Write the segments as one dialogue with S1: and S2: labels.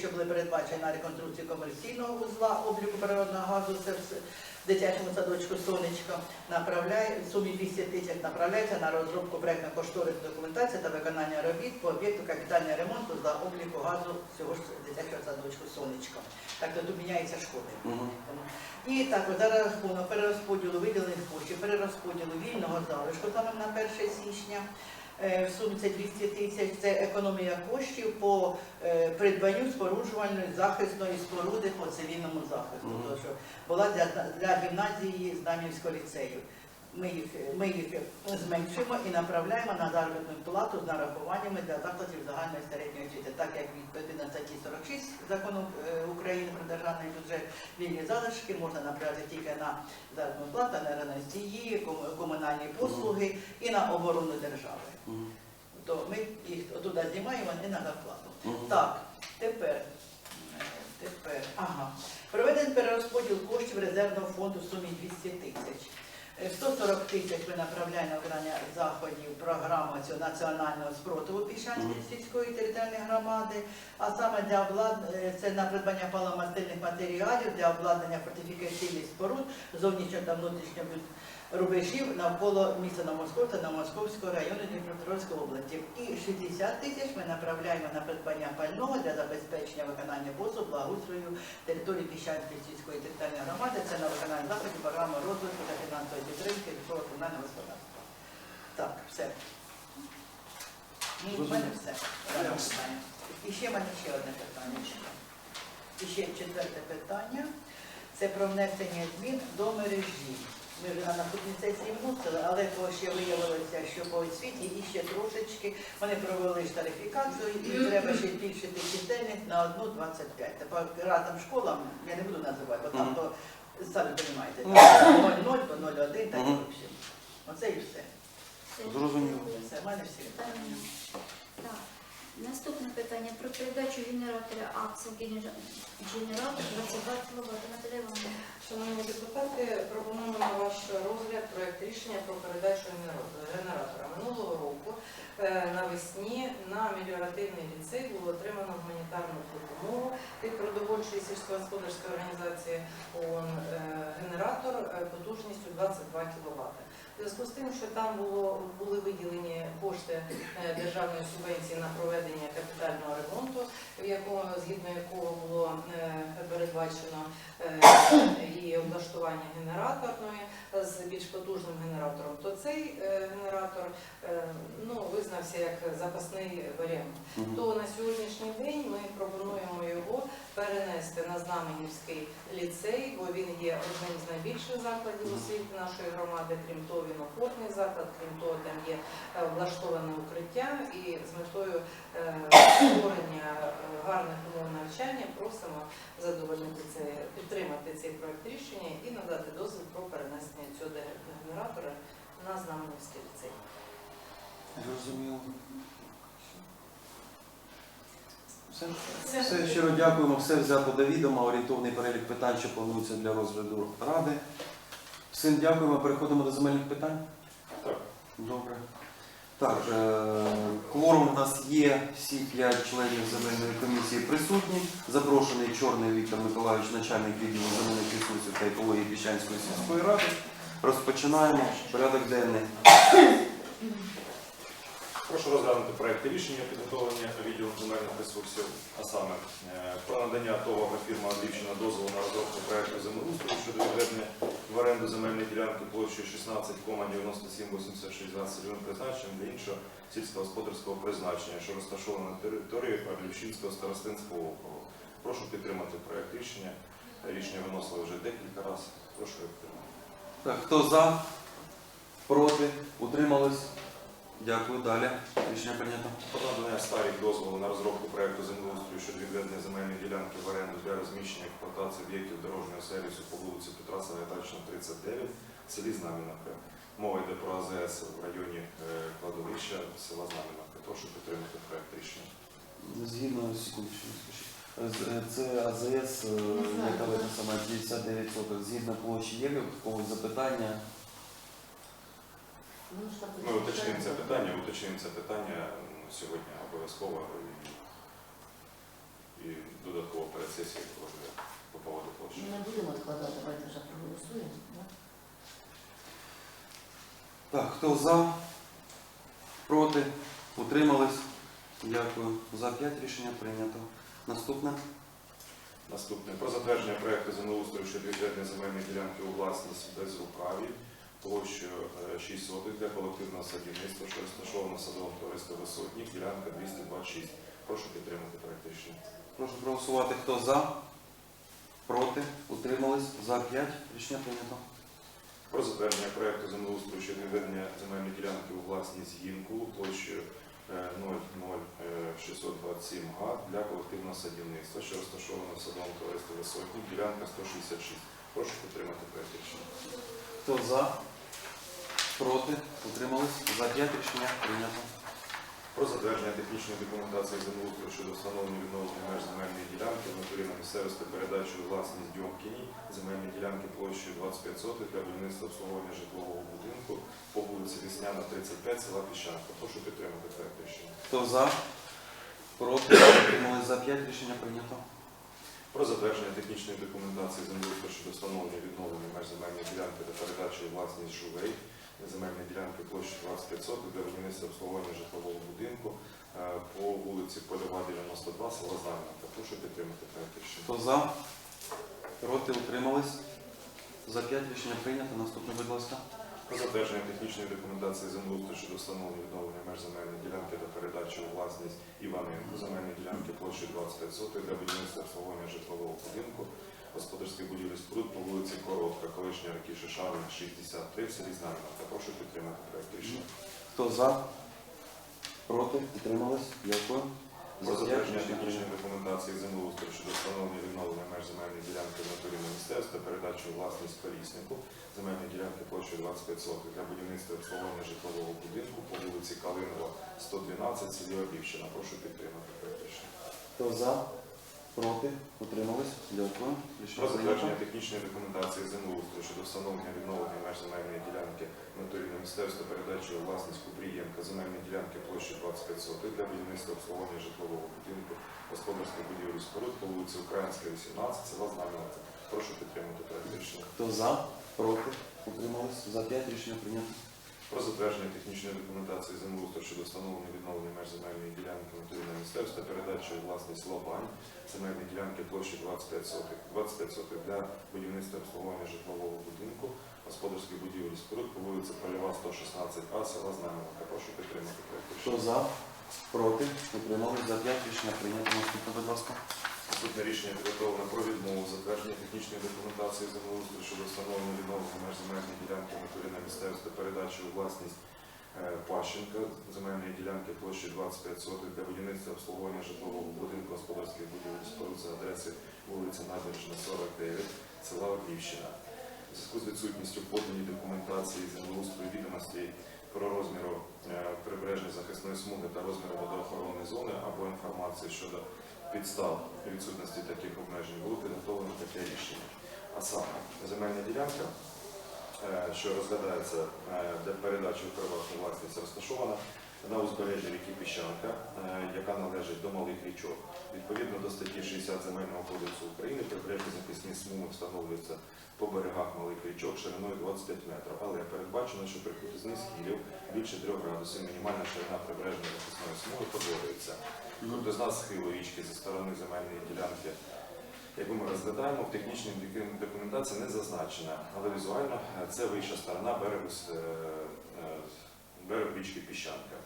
S1: що були передбачені на реконструкцію комерційного вузла обліку природного газу, це в дитячому садочку Сонечко, направляє, в сумі 200 тисяч направляється на розробку проєктно-кошторисної документації та виконання робіт по об'єкту капітального ремонту за обліку газу цього ж дитячого садочку Сонечко. Так то тут міняється школи.
S2: Мгм.
S1: І так, от за рахунок перерозподілу виділених коштів, перерозподілу вільного залишку саме на 1 січня. Е, В сумі це 200 тисяч, це економія коштів по е, придбанню споруджувальної захисної споруди по цивільному захисту. Тому що була для, для гімназії Знам'янського ліцею. Ми їх, ми їх зменшуємо і направляємо на заробітну плату з нарахуваннями для закладів загальної середньої освіти, так як відповідно статті 46 закону е, України про державний бюджет вільні залишки можна направляти тільки на заробітну плату, на енергоносії, комунальні послуги і на оборону держави. То ми їх туди знімаємо не на зарплату. Так, тепер, е, тепер, ага. Проведений перерозподіл коштів резервного фонду в сумі 200 тисяч. Е, 140 тисяч ми направляємо на виконання заходів програми цього національного спротиву Піщанської сільської територіальної громади, а саме для облад... е, це на придбання паливомастильних матеріалів для обладнання фортифікаційних споруд зовнішнього та внутрішнього бю- рубежів навколо міста Новомосковська та Новомосковського району Дніпропетровської області. І 60 тисяч ми направляємо на придбання пального для забезпечення виконання послуг благоустрою території Піщанської сільської територіальної громади. Це на виконання заходів програми розвитку та фінансової підтримки військового комунального господарства. Так, все. Ні, в мене все. І ще в мене ще одне питання. І ще четверте питання. Це про внесення змін до мережі. Ми вже на наступній сесії вносили, але то ще виявилося, що по освіті і ще трошечки вони провели штарифікацію і треба ще збільшити чисельність на одну 25. Тепер разом школам, я не буду називати, бо там то самі розумієте,
S2: Ну.
S1: 0,0, то 0,1, так і взагалі. Оце і все.
S2: Зрозуміло.
S1: Все, в мене всі питання.
S3: Так. Наступне питання про передачу генератора АКСО генератор 22 кВт. Наталя Івановна.
S4: Шановні депутати, пропонуємо на ваш розгляд проект рішення про передачу генератора. Минулого року е, навесні на меліоративний ліцей було отримано гуманітарну допомогу від продовольчої сільськогосподарської організації ООН е, генератор е, потужністю 22 кВт. У зв'язку з тим, що там було, були виділені кошти державної субвенції на проведення капітального ремонту, в якому, згідно якого було передбачено е, і облаштування генераторної з більш потужним генератором, то цей е, генератор е, ну, визнався як запасний варіант.
S2: Мгм.
S4: То на сьогоднішній день ми пропонуємо його перенести на Знаменівський ліцей, бо він є одним з найбільших закладів освіти нашої громади. Крім того, він охотний заклад, крім того, там є е, влаштоване укриття і з метою е, створення е, гарних умов навчання просимо задовольнити це, підтримати цей проект рішення і надати дозвіл про перенесення цього генератора на Знаменівський ліцей.
S2: Зрозуміло. Все? Все, щиро дякуємо. Все взято до відома. Орієнтовний перелік питань, що планується для розгляду ради. Всім дякуємо. Переходимо до земельних питань.
S5: Так.
S2: Добре. Так, е, кворум у нас є, всі п'ять членів земельної комісії присутні. Запрошений Чорний Віктор Миколайович, начальник відділу земельних ресурсів та екології Піщанської сільської ради. Розпочинаємо порядок денний.
S5: Прошу розглянути проекти рішення підготовлення відділом земельних ресурсів, а саме е, про надання ТОВ фірма Андрівщина дозволу на розробку проекту землеустрою щодо відведення в оренду земельної ділянки площею 16,9786 21 призначенням для іншого сільськогосподарського призначення, що розташовано на території Павлівщинського старостинського округу. Прошу підтримати проєкт рішення. Рішення виносили вже декілька разів. Прошу підтримати.
S2: Так, хто за? Проти? Утримались? Дякую. Далі. Рішення прийнято.
S5: Про надання старих дозволу на розробку проекту землеустрою щодо відведення земельної ділянки в оренду для розміщення експлуатації об'єктів дорожнього сервісу по вулиці Петра Сагайдачного, 39, в селі Знам'янка. Мова йде про АЗС в районі е, кладовища села Знам'янка. Прошу підтримати проект рішення.
S2: Згідно секундочку, Це АЗС, е, яка ви саме 59 соток. Згідно площі є запитання?
S5: Ми уточнимо це питання, уточнимо це питання сьогодні обов'язково і, і сесії розгляд по поводу площі.
S6: Ми не будемо відкладати, давайте вже проголосуємо. да?
S2: Так, хто за? Проти? Утримались? Дякую. За 5 рішення прийнято. Наступне.
S5: Наступне про затвердження проекту землеустрою щодо відведення земельної ділянки у власність без рукаві площею е, 6 сотих для колективного садівництва, що розташовано в садовому товаристві Висотник, ділянка 226. Прошу підтримати рішення.
S2: Прошу проголосувати. Хто за? Проти? Утримались? За 5 рішення прийнято.
S5: Про затвердження проекту землеустрою щодо відведення земельної ділянки у власність Гінку площею е, 00627 га для колективного садівництва, що розташовано в садовому товаристві Висотник, ділянка 166. Прошу підтримати проект рішення.
S2: Хто за? Проти? Утримались? За 5 рішення прийнято.
S5: Про затвердження технічної документації землеустрою щодо встановлення відновлення меж земельної ділянки в натурі на місцевості передачі у власність Дьомкіні, земельні ділянки площею 25 сотих для будівництва обслуговування житлового будинку по вулиці Вісняна, 35, села Піщанка. Прошу підтримати проект рішення.
S2: Хто за? Проти? Утримались? За 5 рішення прийнято.
S5: Про затвердження технічної документації землеустрою щодо встановлення відновлення меж земельної ділянки та передачі у власність жувей, земельні ділянки площі 25 сотих для будівництва обслуговування житлового будинку е, по вулиці Польова, 92, села Знам'янка. Прошу підтримати проект рішення.
S2: Хто за? Проти? Утримались? За 5 рішення прийнято. Наступне, будь ласка.
S5: Про затвердження технічної документації землеустрою щодо встановлення відновлення меж земельної ділянки та передачі у власність Іваненку, земельної ділянки площі 25 сотих для будівництва обслуговування житлового будинку, господарських будівлі споруд по вулиці Коротка, колишня Ракіши Шарина, 63, в селі Знам'янка. Прошу підтримати проект рішення.
S2: Хто за? Проти? Утримались? Дякую.
S5: Про
S2: За
S5: затвердження
S2: прийнято.
S5: документації землеустрою щодо встановлення відновлення меж земельної ділянки на місцевстві та передачі у власність Коліснику, земельної ділянки площею 25 сотих для будівництва обслуговування житлового будинку по вулиці Калинова, 112, селі Обівщина. Прошу підтримати проект рішення.
S2: Хто за? Проти? Утримались? Дякую.
S5: Про затвердження
S2: прийнято.
S5: технічної документації землеустрою щодо встановлення відновлення меж земельної ділянки натурі на місцевстві та передачі у власність Купрієнка, земельної ділянки площі 25 сотих для будівництва обслуговування житлового будинку, господарських будівель і споруд по вулиці Українська, 18, села Знам'янка. Прошу підтримати проект рішення.
S2: Хто за? Проти? Утримались? За 5 рішення прийнято.
S5: Про затвердження технічної документації землеустрою щодо встановлення відновлення меж земельної ділянки на території міністерства передачі у власність Лобань, земельні ділянки площі 25 сотих, 25 сотих для будівництва обслуговування житлового будинку, господарських будівель споруд по вулиці Польова, 116А, села Знам'янка. Прошу підтримати проект
S2: Хто за? Проти? Утримались? За 5 рішення прийнято. Наступне, будь ласка.
S5: Наступне рішення підготовлено про відмову затвердження технічної документації землеустрою щодо встановлення відновлення меж земельної ділянки на місцевості передачі у власність е, Пащенка, земельної ділянки площі 25 сотих для будівництва обслуговування житлового будинку господарських будівель споруд за адресою вулиця Набережна, 49, села Орківщина. У зв'язку з відсутністю поданої документації землеустрою відомостей про розміру е, прибережної захисної смуги та розміру водоохоронної зони або інформації щодо підстав відсутності таких обмежень було підготовлено таке рішення. А саме земельна ділянка, е, що розглядається е, для передачі в приватну власність, розташована на узбережжі ріки Піщанка, е, яка належить до малих річок. Відповідно до статті 60 Земельного кодексу України прибережні захисні смуги встановлюються по берегах малих річок шириною 25 метрів, але передбачено, що при крутизні схилів більше 3 градусів мінімальна ширина прибережної захисної смуги подвоюється. Крутизна схилу річки зі сторони земельної ділянки, яку ми розглядаємо, в технічній документації не зазначена, але візуально е, це вища сторона берегу, е, е, берег річки Піщанка.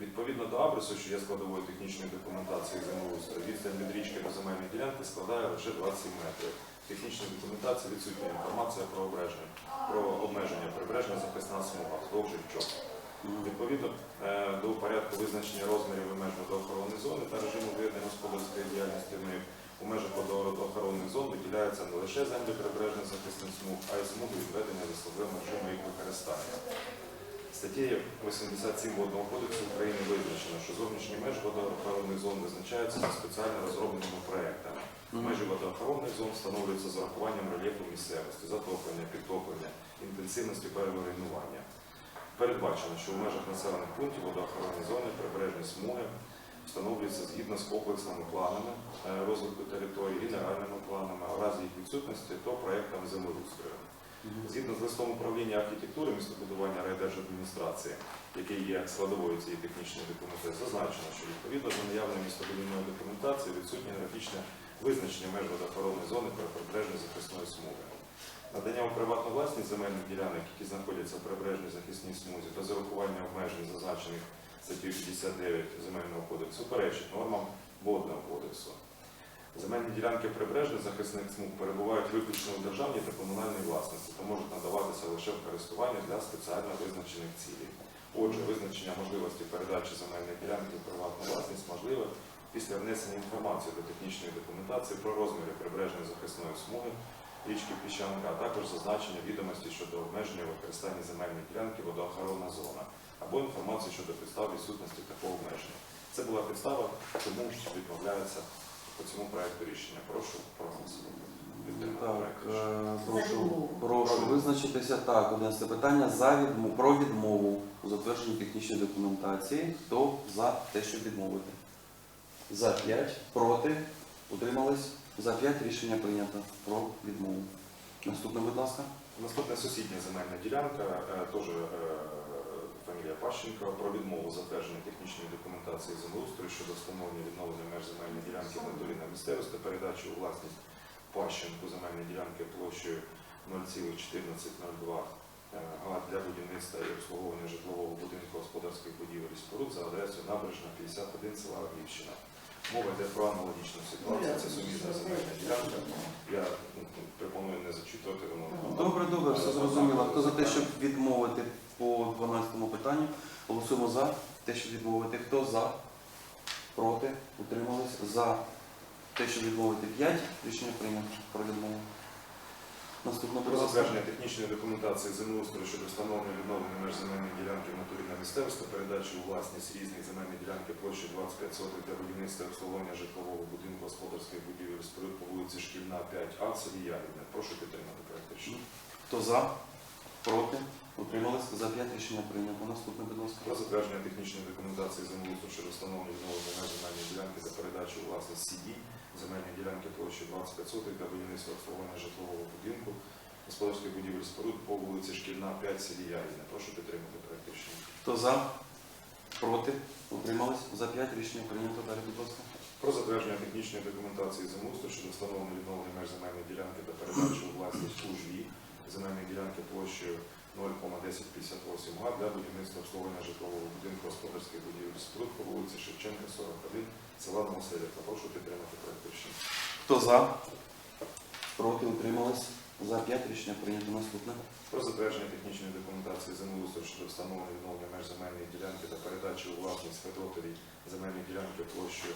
S5: Відповідно до абресу, що є складовою технічної документації землеустрою, відстань від річки до земельної ділянки складає лише 27 метрів. В технічній документації відсутня інформація про обмеження, про обмеження прибережна захисна смуга вздовж річок. Відповідно е, до порядку визначення розмірів і меж водоохоронної зони та режиму ведення господарської діяльності в них у межах водоохоронних зон виділяються не лише землі прибережних захисних смуг, а й смуги відведення висловим режиму їх використання. Статтею 87 Водного кодексу України визначено, що зовнішні межі водоохоронних зон визначаються за спеціально розробленими проектами. Межі водоохоронних зон встановлюються з урахуванням рельєфу місцевості, затоплення, підтоплення, інтенсивності переруйнування. Передбачено, що в межах населених пунктів водоохоронні зони прибережні смуги встановлюються згідно з комплексними планами е, розвитку території генеральними планами, а в разі їх відсутності, то проектом землеустрою. Згідно з листом управління архітектури містобудування райдержадміністрації, який є складовою цієї технічної документації, зазначено, що відповідно до наявної містобудівної документації відсутнє графічне визначення меж водоохоронної зони прибережної захисної смуги. Надання у приватну власність земельних ділянок, які знаходяться в прибережній захисній смузі, та зарахування обмежень, зазначених статтю 59 Земельного кодексу, перечить нормам водного кодексу. Земельні ділянки прибережних захисних смуг перебувають виключно у державній та комунальній власності та можуть надаватися лише в користування для спеціально визначених цілей. Отже, визначення можливості передачі земельної ділянки в приватну власність можливе після внесення інформації до технічної документації про розміри прибережної захисної смуги річки Піщанка, а також зазначення відомості щодо обмеження використання земельної ділянки водоохоронна зона або інформацію щодо підстав відсутності такого обмеження. Це була підстава, тому відмовляється по цьому проекту рішення. Прошу проголосувати.
S2: Так, е, прошу, прошу визначитися так. Одинадцяте питання за відмову про відмову у затвердженні технічної документації. Хто за те, щоб відмовити? За 5, проти, утримались. За 5 рішення прийнято про відмову. Наступне, будь ласка.
S5: Наступна сусідня земельна ділянка, е, теж е, фамілія Пащенко, про відмову затвердження технічної документації землеустрою щодо встановлення відновлення меж земельної ділянки в натурі на місцевості та передачі у власність Пащенку земельної ділянки площею 0,1402 е, га для будівництва і обслуговування житлового будинку господарських будівель і споруд за адресою Набережна 51 села Глівщина. Мова йде про аналогічну ситуацію. Це сумісна земельна ділянка. Я ну, пропоную не зачитувати, воно
S2: Добре, добре, все зрозуміло. Хто за те, щоб відмовити по 12 питанню? Голосуємо за те, щоб відмовити. Хто за? Проти? Утримались? За те, щоб відмовити 5. Рішення прийнято про відмову. Наступне
S5: Про затвердження технічної документації землеустрою щодо встановлення відновлення меж земельної ділянки в натурі на місцевості передачі у власність різних земельних ділянки площі 25 соток для будівництва і обслуговування житлового будинку господарських будівель споруд по вулиці Шкільна 5А в селі Ягідне. Прошу підтримати проект рішення.
S2: Хто за? Проти? Утримались? За 5 рішення прийнято. Наступне, будь ласка.
S5: Про затвердження технічної документації землеустрою щодо встановлення відновлення меж земельної ділянки та передачі у власність СІДІ земельної ділянки площі 25 соток для будівництва обслуговування житлового будинку господарських будівель споруд по вулиці Шкільна 5 в селі Ягідне. Прошу підтримати проект рішення.
S2: Хто за? Проти? Утримались? За 5 рішення прийнято. Далі, будь ласка.
S5: Про затвердження технічної документації землеустрою щодо встановлення відновлення меж земельної ділянки та передачі у власність УЖВІ земельної ділянки площею 0,1058 га для будівництва обслуговування житлового будинку господарських будівель споруд по вулиці Шевченка, 41, села Новоселівка. Прошу підтримати проект рішення.
S2: Хто за? Проти? Утримались? За 5 рішення прийнято. Наступне.
S5: Про затвердження технічної документації землеустрою щодо встановлення відновлення меж земельної ділянки та передачі у власність Федотовій земельної ділянки площею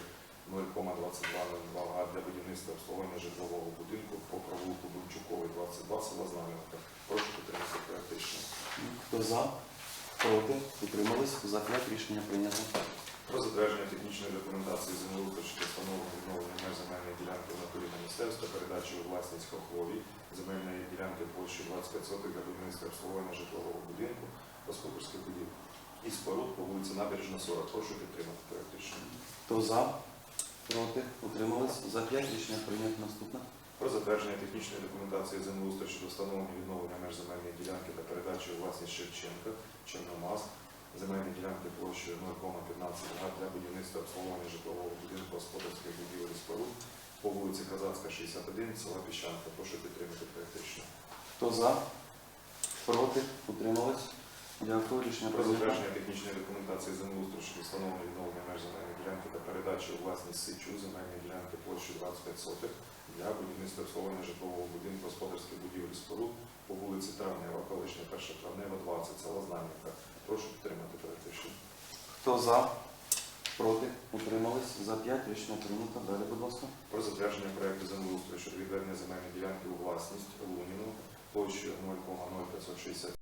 S5: 0,2202 га для будівництва обслуговування житлового будинку по провулку Бунчуковий, 22, села Знам'янка. Прошу підтримати проект рішення.
S2: Хто за? Проти? Утримались? За 5 рішення прийнято.
S5: Про затвердження технічної документації землеустрою щодо встановлення відновлення меж земельної ділянки на місцевство, передачі у власність Хохлові земельної ділянки площі 25 соток для будівництва обслуговування житлового будинку, господарських будівель і споруд по вулиці Набережна 40. Прошу підтримати проект рішення.
S2: Хто за? Проти? Утримались? За 5 рішення прийнято. Наступне.
S5: Про затвердження технічної документації землеустрою щодо встановлення відновлення меж земельної ділянки та передачі у власність Шевченка, Чорномаз, земельні ділянки площею 0,15 га для будівництва обслуговування житлового будинку господарських будівель і споруд по вулиці Казацька, 61, села Піщанка. Прошу підтримати рішення.
S2: Хто за? Проти? Утримались? Дякую. Рішення
S5: Про затвердження технічної документації землеустрою щодо встановлення відновлення меж земельної ділянки та передачі у власність Сичу земельної ділянки площею 25 соток для будівництва обслуговування житлового будинку господарських будівель споруд по вулиці Травнева, колишня 1 Травнева, 20, села Знам'янка. Прошу підтримати проект рішення.
S2: Хто за? Проти? Утримались? За 5 рішення прийнято. Далі, будь ласка.
S5: Про затвердження проекту землеустрою щодо відведення земельної ділянки у власність Луніну площею 0,0560